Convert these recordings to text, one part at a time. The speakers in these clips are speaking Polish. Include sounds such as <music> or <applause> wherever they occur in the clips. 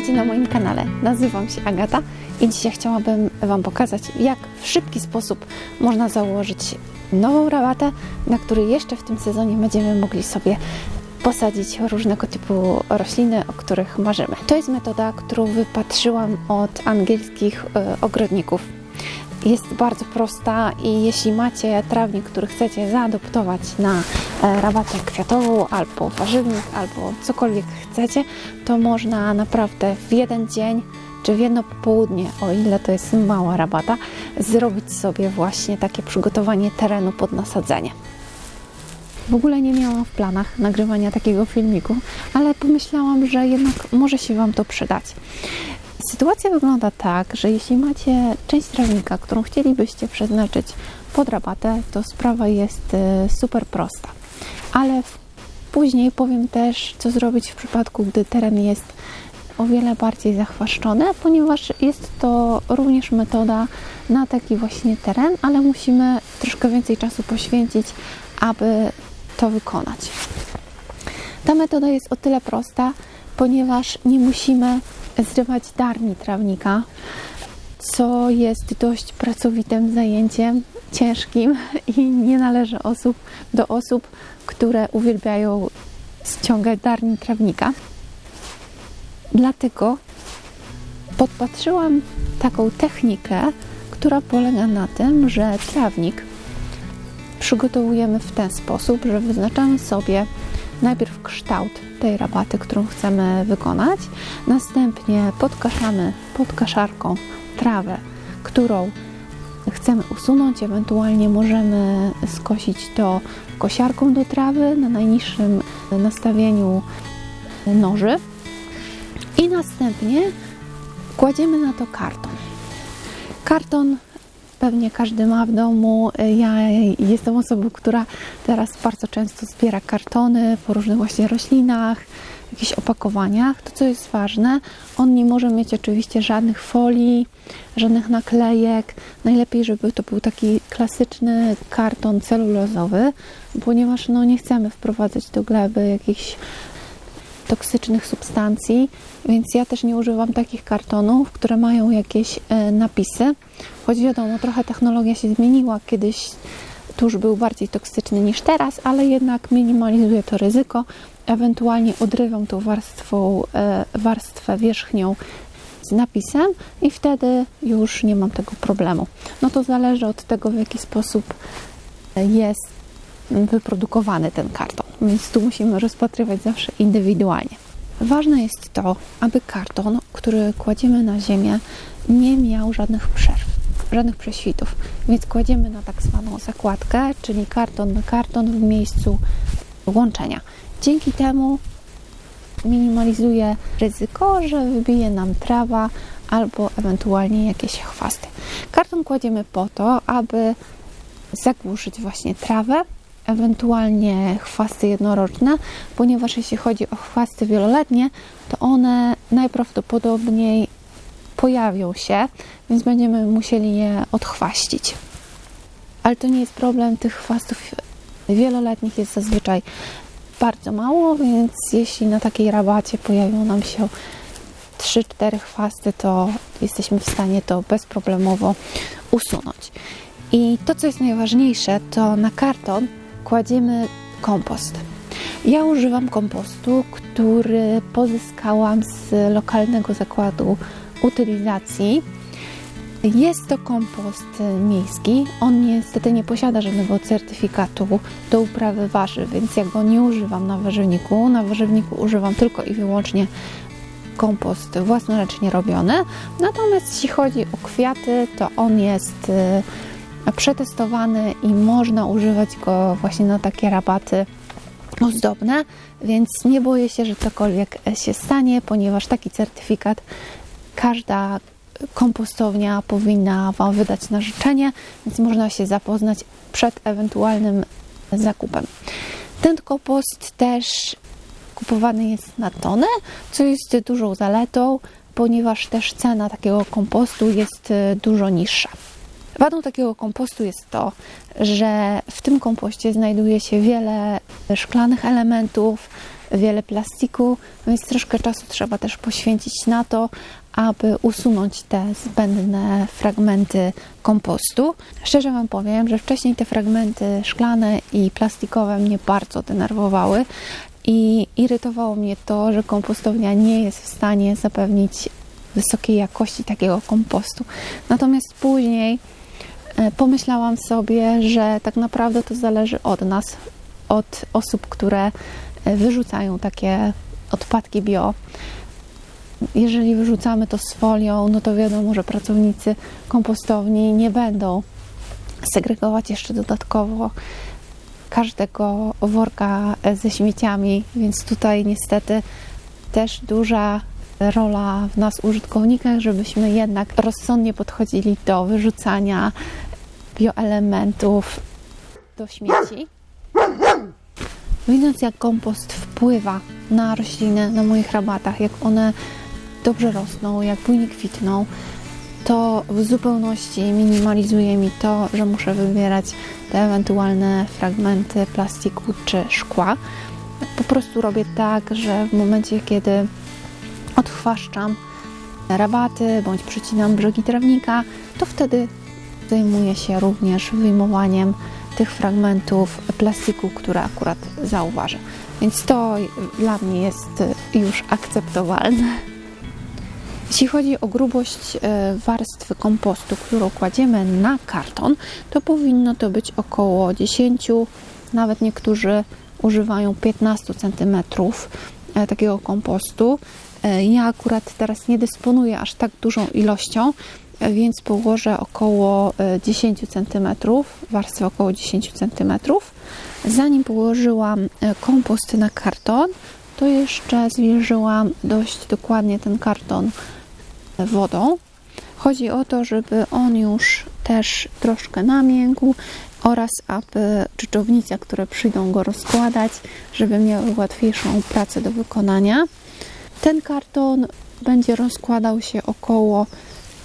Witajcie na moim kanale. Nazywam się Agata i dzisiaj chciałabym Wam pokazać, jak w szybki sposób można założyć nową rabatę, na której jeszcze w tym sezonie będziemy mogli sobie posadzić różnego typu rośliny, o których marzymy. To jest metoda, którą wypatrzyłam od angielskich e, ogrodników. Jest bardzo prosta i jeśli macie trawnik, który chcecie zaadoptować na e, rabatę kwiatową albo warzywnik, albo cokolwiek chcecie, to można naprawdę w jeden dzień czy w jedno popołudnie, o ile to jest mała rabata, zrobić sobie właśnie takie przygotowanie terenu pod nasadzenie. W ogóle nie miałam w planach nagrywania takiego filmiku, ale pomyślałam, że jednak może się Wam to przydać. Sytuacja wygląda tak, że jeśli macie część trawnika, którą chcielibyście przeznaczyć pod rabatę, to sprawa jest e, super prosta. Ale później powiem też, co zrobić w przypadku, gdy teren jest o wiele bardziej zachwaszczony, ponieważ jest to również metoda na taki właśnie teren, ale musimy troszkę więcej czasu poświęcić, aby to wykonać. Ta metoda jest o tyle prosta, ponieważ nie musimy zrywać darni trawnika, co jest dość pracowitym zajęciem, ciężkim i nie należy osób do osób, które uwielbiają ściągać darni trawnika. Dlatego podpatrzyłam taką technikę, która polega na tym, że trawnik przygotowujemy w ten sposób, że wyznaczamy sobie najpierw kształt tej rabaty, którą chcemy wykonać, następnie podkaszamy pod kaszarką trawę, którą chcemy usunąć, ewentualnie możemy skosić to kosiarką do trawy na najniższym nastawieniu noży. I następnie kładziemy na to karton. Karton pewnie każdy ma w domu. Ja jestem osobą, która teraz bardzo często zbiera kartony po różnych właśnie roślinach, jakichś opakowaniach. To, co jest ważne, on nie może mieć oczywiście żadnych folii, żadnych naklejek. Najlepiej, żeby to był taki klasyczny karton celulozowy, ponieważ no, nie chcemy wprowadzać do gleby jakichś toksycznych substancji, więc ja też nie używam takich kartonów, które mają jakieś e, napisy. Choć wiadomo, trochę technologia się zmieniła, kiedyś tusz był bardziej toksyczny niż teraz, ale jednak minimalizuje to ryzyko. Ewentualnie odrywam tą warstwą, e, warstwę wierzchnią z napisem i wtedy już nie mam tego problemu. No to zależy od tego, w jaki sposób jest wyprodukowany ten karton, więc tu musimy rozpatrywać zawsze indywidualnie. Ważne jest to, aby karton, który kładziemy na ziemię, nie miał żadnych przerw, żadnych prześwitów, więc kładziemy na tak zwaną zakładkę, czyli karton na karton w miejscu łączenia. Dzięki temu minimalizuje ryzyko, że wybije nam trawa albo ewentualnie jakieś chwasty. Karton kładziemy po to, aby zagłuszyć właśnie trawę, ewentualnie chwasty jednoroczne, ponieważ jeśli chodzi o chwasty wieloletnie, to one najprawdopodobniej pojawią się, więc będziemy musieli je odchwaścić. Ale to nie jest problem, tych chwastów wieloletnich jest zazwyczaj bardzo mało, więc jeśli na takiej rabacie pojawią nam się 3-4 chwasty, to jesteśmy w stanie to bezproblemowo usunąć. I to, co jest najważniejsze, to na karton kładziemy kompost. Ja używam kompostu, który pozyskałam z lokalnego zakładu utylizacji. Jest to kompost miejski. On niestety nie posiada żadnego certyfikatu do uprawy warzyw, więc ja go nie używam na warzywniku. Na warzywniku używam tylko i wyłącznie kompost własnoręcznie robiony. Natomiast jeśli chodzi o kwiaty, to on jest y, przetestowany i można używać go właśnie na takie rabaty ozdobne, więc nie boję się, że cokolwiek się stanie, ponieważ taki certyfikat każda kompostownia powinna Wam wydać na życzenie, więc można się zapoznać przed ewentualnym zakupem. Ten kompost też kupowany jest na tonę, co jest dużą zaletą, ponieważ też cena takiego kompostu jest e, dużo niższa. Wadą takiego kompostu jest to, że w tym kompoście znajduje się wiele szklanych elementów, wiele plastiku, więc troszkę czasu trzeba też poświęcić na to, aby usunąć te zbędne fragmenty kompostu. Szczerze Wam powiem, że wcześniej te fragmenty szklane i plastikowe mnie bardzo denerwowały i irytowało mnie to, że kompostownia nie jest w stanie zapewnić wysokiej jakości takiego kompostu. Natomiast później pomyślałam sobie, że tak naprawdę to zależy od nas, od osób, które e, wyrzucają takie odpadki bio. Jeżeli wyrzucamy to z folią, no to wiadomo, że pracownicy kompostowni nie będą segregować jeszcze dodatkowo każdego worka e, ze śmieciami, więc tutaj niestety też duża rola w nas użytkownikach, żebyśmy jednak rozsądnie podchodzili do wyrzucania bioelementów do śmieci. Widząc jak kompost wpływa na rośliny, na moich rabatach, jak one dobrze rosną, jak bujnie kwitną, to w zupełności minimalizuje mi to, że muszę wybierać te ewentualne fragmenty plastiku czy szkła. Po prostu robię tak, że w momencie, kiedy odchwaszczam rabaty bądź przycinam brzegi trawnika, to wtedy zajmuję się również wyjmowaniem tych fragmentów plastiku, które akurat zauważę. Więc to dla mnie jest już akceptowalne. Jeśli chodzi o grubość e, warstwy kompostu, którą kładziemy na karton, to powinno to być około 10, nawet niektórzy używają 15 cm e, takiego kompostu. E, Ja akurat teraz nie dysponuję aż tak dużą ilością, e, więc położę około e, 10 cm, warstwę około 10 cm. Zanim położyłam e, kompost na karton, to jeszcze zwilżyłam dość dokładnie ten karton wodą. Chodzi o to, żeby on już też troszkę namiękł oraz aby dżdżownice, które przyjdą go rozkładać, żeby miały łatwiejszą pracę do wykonania. Ten karton będzie rozkładał się około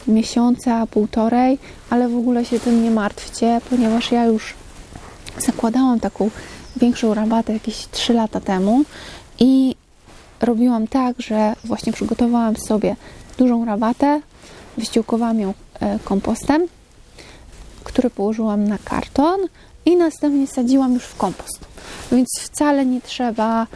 miesiąca, półtorej, ale w ogóle się tym nie martwcie, ponieważ ja już zakładałam taką większą rabatę jakieś 3 lata temu i robiłam tak, że właśnie przygotowałam sobie dużą rabatę, wyściółkowałam ją e, kompostem, który położyłam na karton i następnie sadziłam już w kompost. Więc wcale nie trzeba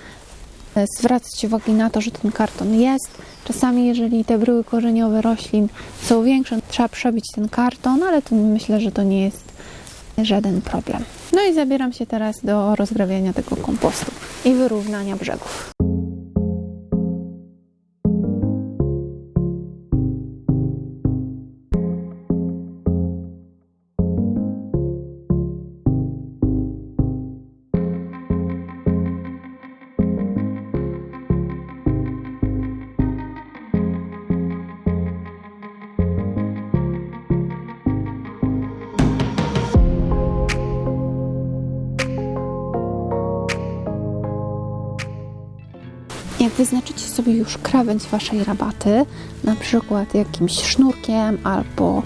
zwracać uwagi na to, że ten karton jest. Czasami, jeżeli te bryły korzeniowe roślin są większe, trzeba przebić ten karton, ale to myślę, że to nie jest żaden problem. No i zabieram się teraz do rozgrabiania tego kompostu i wyrównania brzegów. Wyznaczycie sobie już krawędź waszej rabaty, na przykład jakimś sznurkiem albo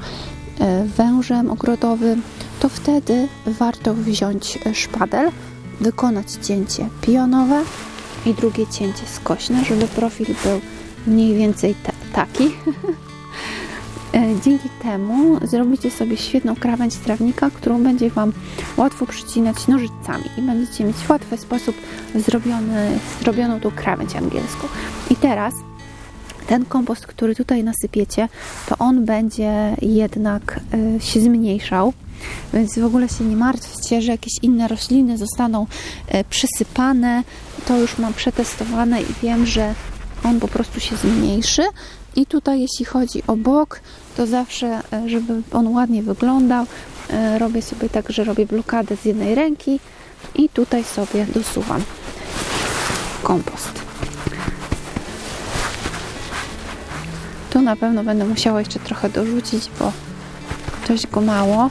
e, wężem ogrodowym, to wtedy warto wziąć e, szpadel, wykonać cięcie pionowe i drugie cięcie skośne, żeby profil był mniej więcej ta- taki. <laughs> E, Dzięki temu zrobicie sobie świetną krawędź trawnika, którą będzie Wam łatwo przycinać nożycami i będziecie mieć w łatwy sposób zrobiony, zrobioną tą krawędź angielską. I teraz ten kompost, który tutaj nasypiecie, to on będzie jednak e, się zmniejszał. Więc w ogóle się nie martwcie, że jakieś inne rośliny zostaną e, przysypane. To już mam przetestowane i wiem, że on po prostu się zmniejszy. I tutaj, jeśli chodzi o bok, to zawsze, e, żeby on ładnie wyglądał, e, robię sobie tak, że robię blokadę z jednej ręki i tutaj sobie dosuwam kompost. Tu na pewno będę musiała jeszcze trochę dorzucić, bo dość go mało.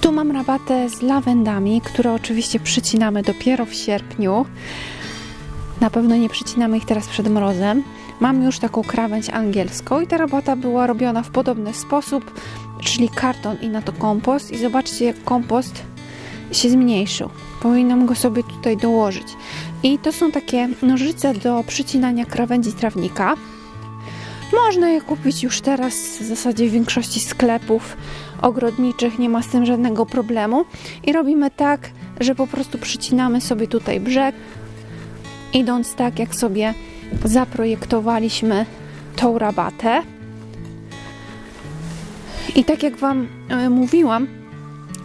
Tu mam rabatę z lawendami, które oczywiście przycinamy dopiero w sierpniu. Na pewno nie przycinamy ich teraz przed mrozem. Mam już taką krawędź angielską i ta robota była robiona w podobny sposób, czyli karton i na to kompost. I zobaczcie, jak kompost się zmniejszył. Powinnam go sobie tutaj dołożyć. I to są takie nożyce do przycinania krawędzi trawnika. Można je kupić już teraz w zasadzie w większości sklepów ogrodniczych, nie ma z tym żadnego problemu. I robimy tak, że po prostu przycinamy sobie tutaj brzeg, idąc tak, jak sobie zaprojektowaliśmy tą rabatę. I tak jak Wam e, mówiłam,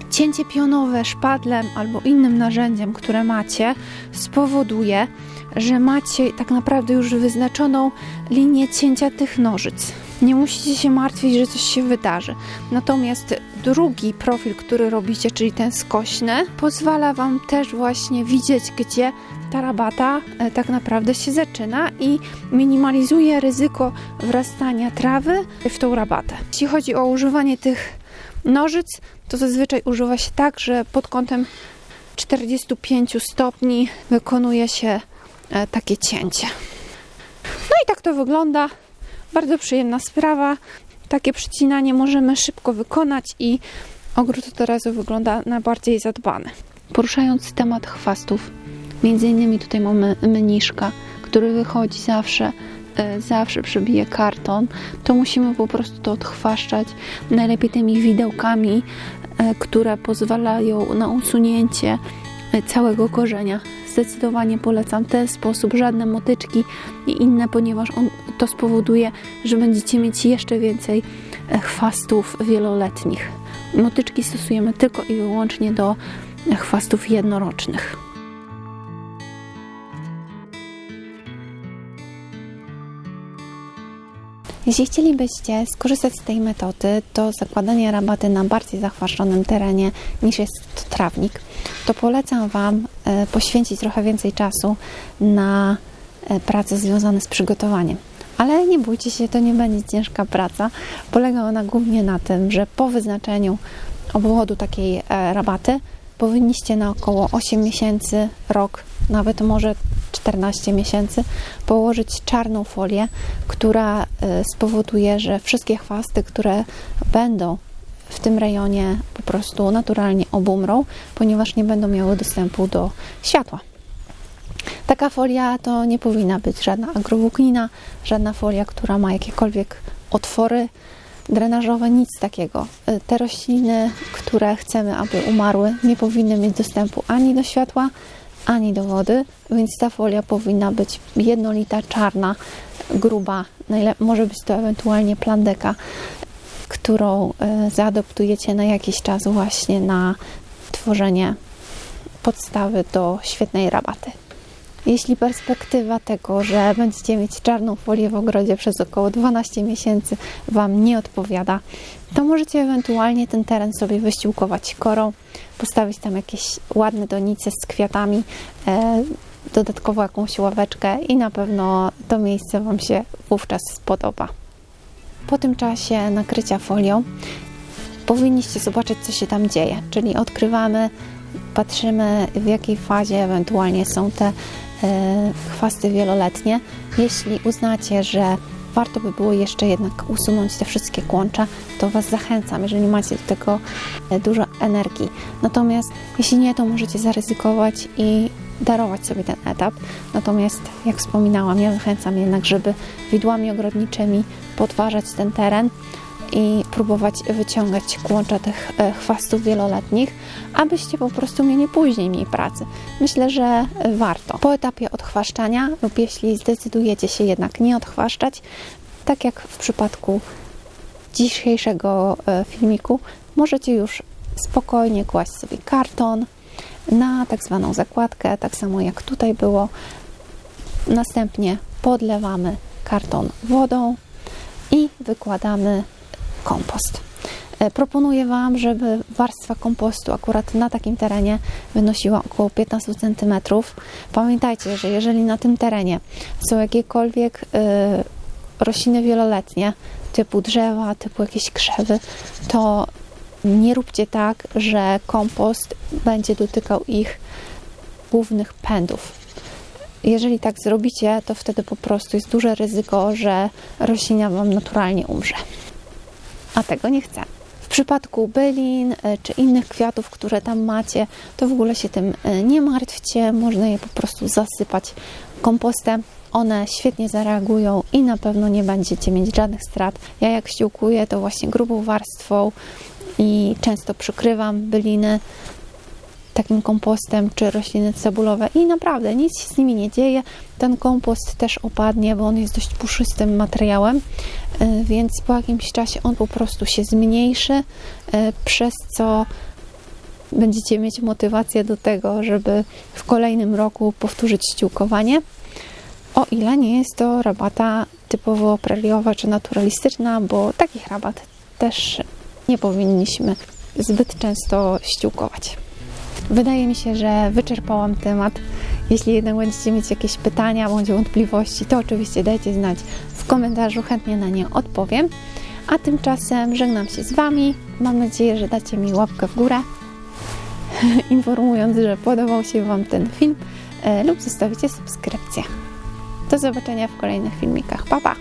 cięcie pionowe szpadlem albo innym narzędziem, które macie, spowoduje, że macie tak naprawdę już wyznaczoną linię cięcia tych nożyc. Nie musicie się martwić, że coś się wydarzy. Natomiast drugi profil, który robicie, czyli ten skośny, pozwala Wam też właśnie widzieć, gdzie ta rabata e, tak naprawdę się zaczyna i minimalizuje ryzyko wrastania trawy w tą rabatę. Jeśli chodzi o używanie tych nożyc, to zazwyczaj używa się tak, że pod kątem 45 stopni wykonuje się e, takie cięcie. No i tak to wygląda. Bardzo przyjemna sprawa. Takie przycinanie możemy szybko wykonać i ogród od razu wygląda na bardziej zadbany. Poruszając temat chwastów, między innymi tutaj mamy mniszka, który wychodzi zawsze, e, zawsze przebije karton, to musimy po prostu to odchwaszczać najlepiej tymi widełkami, e, które pozwalają na usunięcie całego korzenia. Zdecydowanie polecam ten sposób, żadne motyczki i inne, ponieważ on, to spowoduje, że będziecie mieć jeszcze więcej e, chwastów wieloletnich. Motyczki stosujemy tylko i wyłącznie do e, chwastów jednorocznych. Jeśli chcielibyście skorzystać z tej metody do zakładania rabaty na bardziej zachwaszczonym terenie niż jest trawnik, to polecam Wam e, poświęcić trochę więcej czasu na e, prace związane z przygotowaniem. Ale nie bójcie się, to nie będzie ciężka praca. Polega ona głównie na tym, że po wyznaczeniu obwodu takiej e, rabaty powinniście na około 8 miesięcy, rok, nawet może 14 miesięcy położyć czarną folię, która e, spowoduje, że wszystkie chwasty, które będą w tym rejonie po prostu naturalnie obumrą, ponieważ nie będą miały dostępu do światła. Taka folia to nie powinna być żadna agrowłóknina, żadna folia, która ma jakiekolwiek otwory drenażowe, nic takiego. E, Te rośliny, które chcemy, aby umarły, nie powinny mieć dostępu ani do światła, ani do wody, więc ta folia powinna być jednolita, czarna, gruba. Może być to ewentualnie plandeka, którą e, zaadoptujecie na jakiś czas właśnie na tworzenie podstawy do świetnej rabaty. Jeśli perspektywa tego, że będziecie mieć czarną folię w ogrodzie przez około 12 miesięcy Wam nie odpowiada, to możecie ewentualnie ten teren sobie wyściółkować korą, postawić tam jakieś ładne donice z kwiatami, e, dodatkowo jakąś ławeczkę i na pewno to miejsce Wam się wówczas spodoba. Po tym czasie nakrycia folią powinniście zobaczyć, co się tam dzieje, czyli odkrywamy, patrzymy, w jakiej fazie ewentualnie są te chwasty wieloletnie. Jeśli uznacie, że warto by było jeszcze jednak usunąć te wszystkie kłącza, to Was zachęcam, jeżeli macie do tego e, dużo energii. Natomiast jeśli nie, to możecie zaryzykować i darować sobie ten etap. Natomiast, jak wspominałam, ja zachęcam jednak, żeby widłami ogrodniczymi podważać ten teren i próbować wyciągać kłącza tych e, chwastów wieloletnich, abyście po prostu mieli później mniej pracy. Myślę, że e, warto. Po etapie odchwaszczania lub jeśli zdecydujecie się jednak nie odchwaszczać, tak jak w przypadku dzisiejszego e, filmiku, możecie już spokojnie kłaść sobie karton na tak zwaną zakładkę, tak samo jak tutaj było. Następnie podlewamy karton wodą i wykładamy kompost. E, Proponuję Wam, żeby warstwa kompostu akurat na takim terenie wynosiła około 15 cm. Pamiętajcie, że jeżeli na tym terenie są jakiekolwiek e, rośliny wieloletnie, typu drzewa, typu jakieś krzewy, to nie róbcie tak, że kompost będzie dotykał ich głównych pędów. Jeżeli tak zrobicie, to wtedy po prostu jest duże ryzyko, że roślina Wam naturalnie umrze a tego nie chcę. W przypadku bylin e, czy innych kwiatów, które tam macie, to w ogóle się tym e, nie martwcie. Można je po prostu zasypać kompostem. One świetnie zareagują i na pewno nie będziecie mieć żadnych strat. Ja jak ściółkuję, to właśnie grubą warstwą i często przykrywam byliny takim kompostem czy rośliny cebulowe i naprawdę nic się z nimi nie dzieje. Ten kompost też opadnie, bo on jest dość puszystym materiałem, y, więc po jakimś czasie on po prostu się zmniejszy, y, przez co będziecie mieć motywację do tego, żeby w kolejnym roku powtórzyć ściółkowanie. O ile nie jest to rabata typowo preriowa czy naturalistyczna, bo takich rabat też nie powinniśmy zbyt często ściółkować. Wydaje mi się, że wyczerpałam temat. Jeśli jednak będziecie mieć jakieś pytania bądź wątpliwości, to oczywiście dajcie znać w komentarzu, chętnie na nie odpowiem. A tymczasem żegnam się z Wami. Mam nadzieję, że dacie mi łapkę w górę, <laughs> informując, że podobał się Wam ten film e, lub zostawicie subskrypcję. Do zobaczenia w kolejnych filmikach. Pa, pa!